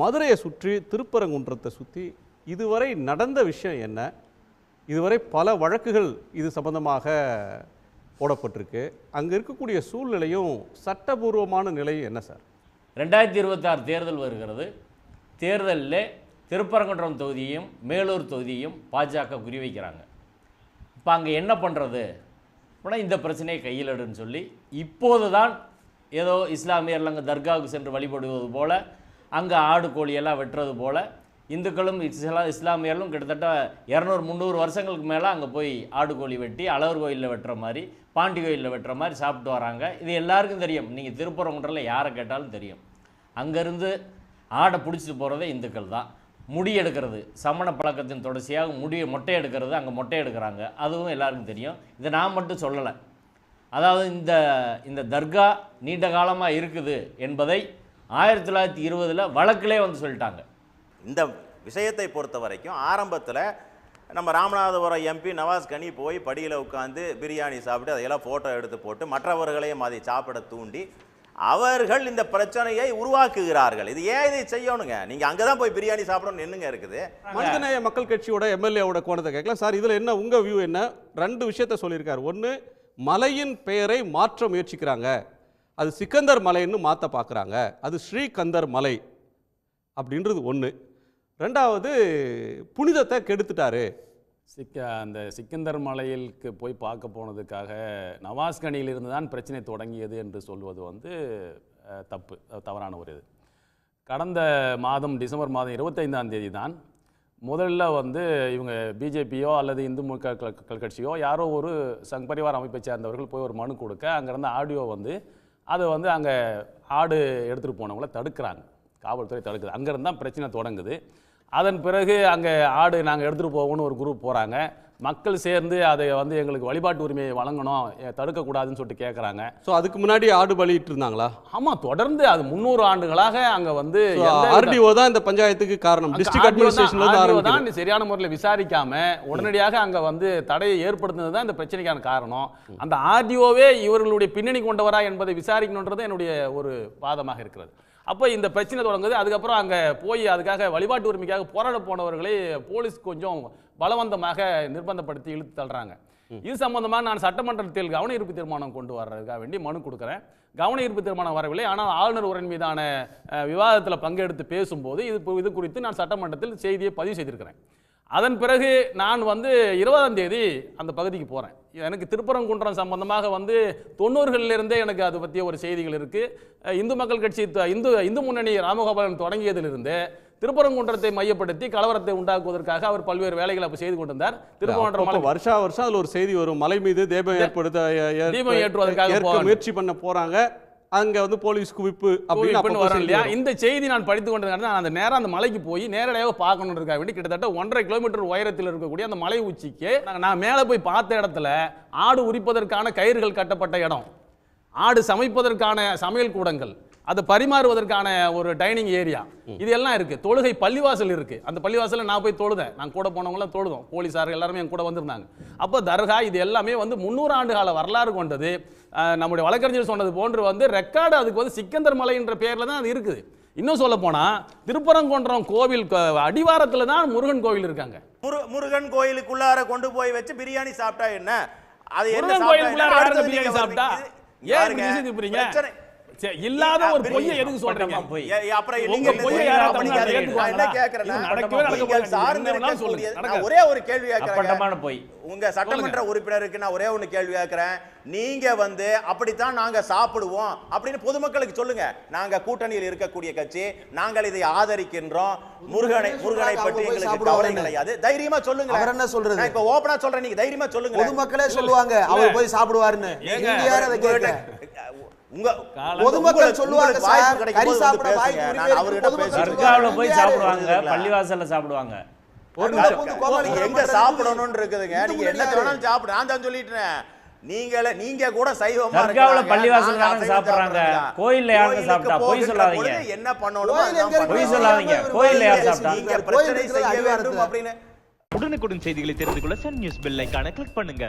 மதுரையை சுற்றி திருப்பரங்குன்றத்தை சுற்றி இதுவரை நடந்த விஷயம் என்ன? இதுவரை பல வழக்குகள் இது சம்பந்தமாக போடப்பட்டிருக்கு. அங்கே இருக்கக்கூடிய சூழ்நிலையும் சட்டபூர்வமான நிலையும் என்ன சார்? ரெண்டாயிரத்தி இருபத்தாறு தேர்தல் வருகிறது. தேர்தலில் திருப்பரங்குன்றம் தொகுதியையும் மேலூர் தொகுதியையும் பாஜக குறிவைக்கிறாங்க. இப்போ அங்கே என்ன பண்ணுறது அப்படின்னா இந்த பிரச்சனையை கையில் எடுன்னு சொல்லி இப்போது தான் ஏதோ இஸ்லாமியர்கள் அங்கே தர்காவுக்கு சென்று வழிபடுவது போல அங்கே ஆடு கோழியெல்லாம் வெட்டுறது போல் இந்துக்களும் இஸ்லா இஸ்லாமியர்களும் கிட்டத்தட்ட இரநூறு முந்நூறு வருஷங்களுக்கு மேலே அங்கே போய் ஆடு கோழி வெட்டி அழகர் கோயிலில் வெட்டுற மாதிரி பாண்டி கோயிலில் வெட்டுற மாதிரி சாப்பிட்டு வராங்க. இது எல்லாருக்கும் தெரியும். நீங்கள் திருப்பரங்குன்றத்தில் யாரை கேட்டாலும் தெரியும். அங்கேருந்து ஆடை பிடிச்சிட்டு போகிறதே இந்துக்கள் தான். முடி எடுக்கிறது சமண பழக்கத்தின் தொடர்ச்சியாக முடியை மொட்டை எடுக்கிறது அங்கே மொட்டை எடுக்கிறாங்க. அதுவும் எல்லாருக்கும் தெரியும். இதை நான் மட்டும் சொல்லலை. அதாவது இந்த இந்த தர்கா நீண்ட காலமாக இருக்குது என்பதை ஆயிரத்தி தொள்ளாயிரத்தி இருபதில் வழக்கிலே வந்து சொல்லிட்டாங்க. இந்த விஷயத்தை பொறுத்த வரைக்கும் ஆரம்பத்தில் நம்ம ராமநாதபுரம் எம்பி நவாஸ் கனி போய் படியில் உட்காந்து பிரியாணி சாப்பிட்டு அதையெல்லாம் ஃபோட்டோ எடுத்து போட்டு மற்றவர்களையும் அதை சாப்பிட தூண்டி அவர்கள் இந்த பிரச்சனையை உருவாக்குகிறார்கள். இது ஏன் இதை செய்யணுங்க? நீங்கள் அங்கே தான் போய் பிரியாணி சாப்பிடணும்னு என்னங்க இருக்குது. மனிதநேய மக்கள் கட்சியோட எம்எல்ஏவோட கோணத்தை கேட்கலாம். சார் இதில் என்ன உங்கள் வியூ என்ன? ரெண்டு விஷயத்த சொல்லியிருக்காரு. ஒன்று மலையின் பெயரை மாற்ற முயற்சிக்கிறாங்க. அது சிக்கந்தர் மலைன்னு மாற்ற பார்க்குறாங்க அது ஸ்ரீகந்தர் மலை அப்படின்றது ஒன்று ரெண்டாவது புனிதத்தை கெடுத்துட்டாரு. சிக்க அந்த சிக்கந்தர் மலையிலுக்கு போய் பார்க்க போனதுக்காக நவாஸ்கனியிலிருந்து தான் பிரச்சனை தொடங்கியது என்று சொல்வது வந்து தப்பு தவறான ஒரு இது. கடந்த மாதம் டிசம்பர் மாதம் இருபத்தைந்தாம் தேதி தான் முதல்ல வந்து இவங்க பிஜேபியோ அல்லது இந்து க- கட்சியோ யாரோ ஒரு சங் பரிவார அமைப்பை சேர்ந்தவர்கள் போய் ஒரு மனு கொடுக்க அங்கேருந்து ஆடியோ வந்து அதை வந்து அங்கே ஆடு எடுத்துகிட்டு போனவங்கள தடுக்கிறாங்க. காவல்துறை தடுக்குது. அங்கேருந்து தான் பிரச்சனை தொடங்குது. அதன் பிறகு அங்கே ஆடு நாங்கள் எடுத்துகிட்டு போவோம்னு ஒரு குரூப் போகிறாங்க மக்கள் சேர்ந்து அதை வந்து எங்களுக்கு வழிபாட்டு உரிமையை வழங்கணும் தடுக்கக்கூடாதுன்னு சொல்லிட்டு கேட்குறாங்க ஸோ அதுக்கு முன்னாடி ஆடு பலிட்டு இருந்தாங்களா? ஆமாம் தொடர்ந்து அது முந்நூறு ஆண்டுகளாக அங்கே வந்து ஆர்டிஓ தான் இந்த பஞ்சாயத்துக்கு காரணம். டிஸ்ட்ரிக்ட் ஆரம்பிக்குது. தான் சரியான முறையில் விசாரிக்காம உடனடியாக அங்க வந்து தடையை ஏற்படுத்தினது தான் இந்த பிரச்சனைக்கான காரணம். அந்த ஆர்டிஓவே இவர்களுடைய பின்னணி கொண்டவரா என்பதை விசாரிக்கணுன்றது என்னுடைய ஒரு வாதமாக இருக்கிறது. அப்போ இந்த பிரச்சனை தொடங்குது. அதுக்கப்புறம் அங்கே போய் அதுக்காக வழிபாட்டு உரிமைக்காக போராட போனவர்களை போலீஸ் கொஞ்சம் பலவந்தமாக நிர்பந்தப்படுத்தி இழுத்து தள்ளுறாங்க. இது சம்பந்தமாக நான் சட்டமன்றத்தில் கவன ஈர்ப்பு தீர்மானம் கொண்டு வர்றதுக்காக வேண்டி மனு கொடுக்குறேன். கவன ஈர்ப்பு தீர்மானம் வரவில்லை. ஆனால் ஆளுநர் உரையின் மீதான விவாதத்தில் பங்கெடுத்து பேசும்போது இது இது குறித்து நான் சட்டமன்றத்தில் செய்தியை பதிவு செய்திருக்கிறேன். அதன் பிறகு நான் வந்து இருபதாம் தேதி அந்த பகுதிக்கு போகிறேன் எனக்கு திருப்பரங்குன்றம் சம்பந்தமாக வந்து தொண்ணூறுகளிலிருந்தே எனக்கு அது பற்றிய ஒரு செய்திகள் இருக்குது இந்து மக்கள் கட்சி இந்து இந்து முன்னணி ராமகோபாலன் தொடங்கியதிலிருந்து திருப்பரங்குன்றத்தை மையப்படுத்தி கலவரத்தை உண்டாக்குவதற்காக அவர் பல்வேறு வேலைகளை அப்போ செய்து கொண்டிருந்தார். திருப்பரங்குன்றம் வருஷா வருஷம் அதுல ஒரு செய்தி வரும். மலை மீது தீபம் ஏற்படுத்த தீபம் ஏற்றுவதற்காக. முயற்சி பண்ண போறாங்க. அங்க வந்து போலீஸ் குவிப்பு அப்படின்னு இல்லையா. இந்த செய்தி நான் படித்து கொண்டிருந்தேன் நான் அந்த நேரம் அந்த மலைக்கு போய் நேரடியாக பார்க்கணுன்றதுக்காக வேண்டி கிட்டத்தட்ட ஒன்றரை கிலோமீட்டர் உயரத்தில் இருக்கக்கூடிய அந்த மலை உச்சிக்கு நான் மேலே போய் பார்த்த இடத்துல ஆடு உரிப்பதற்கான கயிறுகள் கட்டப்பட்ட இடம். ஆடு சமைப்பதற்கான சமையல் கூடங்கள். அதை பரிமாறுவதற்கான ஒரு டைனிங் ஏரியா. இது எல்லாம் இருக்கு. தொழுகை பள்ளிவாசல் இருக்கு. அந்த பள்ளிவாசல்ல நான் போய் தொழுதேன். நான் கூட போனவங்களாம் தொழுதோம். போலீசார் எல்லாருமே என் கூட வந்திருந்தாங்க. அப்போ தர்கா இது எல்லாமே வந்து முந்நூறு ஆண்டு கால வரலாறு கொண்டது. நம்முடைய வழக்கறிஞர் சொன்னது போன்று வந்து ரெக்கார்டு அதுக்கு வந்து சிக்கந்தர் மலை என்ற பெயர்ல தான் அது இருக்குது. இன்னும் சொல்ல போனா திருப்பரங்குன்றம் கோவில் அடிவாரத்துல தான் முருகன் கோவில் இருக்காங்க. முரு முருகன் கோயிலுக்குள்ளார கொண்டு போய் வச்சு பிரியாணி சாப்பிட்டா என்ன? அது என்ன கோயிலுக்குள்ளார பிரியாணி சாப்பிட்டா? ஏன் பாருங்க, சரி, இல்லாத ஒரு பொய்யை எதுக்கு சொல்றீங்க? அப்புறம் நீங்க பொய்யை அதை- நான் என்ன நடக்கவே நடக்க. சார்ந்து வேணாலும் சொல்லுங்க. ஒரே ஒரு கேள்வி கேட்கிறேன். அப்பட்டமான பொய். உங்க சட்டமன்ற உறுப்பினருக்கு நான் ஒரே ஒண்ணு கேள்வி கேட்கிறேன். நீங்க வந்து அப்படித்தான் நாங்க சாப்பிடுவோம் அப்படின்னு பொதுமக்களுக்கு சொல்லுங்க. நாங்க கூட்டணியில் இருக்கக்கூடிய கட்சி நாங்கள் இதை ஆதரிக்கின்றோம். முருகனை முருகனை? பற்றி எங்களுக்கு கவலை. கிடையாது. தைரியமா சொல்லுங்க அவர் என்ன சொல்றது? இப்ப ஓபனா சொல்றேன். நீங்க தைரியமா சொல்லுங்க பொதுமக்களே சொல்லுவாங்க. அவர் போய் சாப்பிடுவாருன்னு. உங்க பொதுமக்கள் சொல்லுவாங்க சார், போய்? சாப்பிடுவாங்க? பள்ளிவாசல்ல சாப்பிடுவாங்க எங்க சாப்பிடணும்னு இருக்குதுங்க நீங்க என்ன வேணாலும் சாப்பிடு நான் தான் சொல்லிட்டேன் நீங்களே நீங்க கூட சைவமா தர்காவுல தானங்க அசைவம் சாப்பிடுறாங்க. கோயில்ல கோயிலுக்கு சாப்பிட்டா? பொய் சொல்லாதீங்க. என்ன பண்ணணுமோ? பொய். சொல்லாதீங்க. கோயில்ல யார் சாப்பிட்டா? நீங்க பிரச்சனை செய்ய வேண்டும். அப்படின்னு உடனுக்குடன் செய்திகளை தெரிந்து கொள்ள சன் நியூஸ் பெல் ஐகானை கிளிக் பண்ணுங்க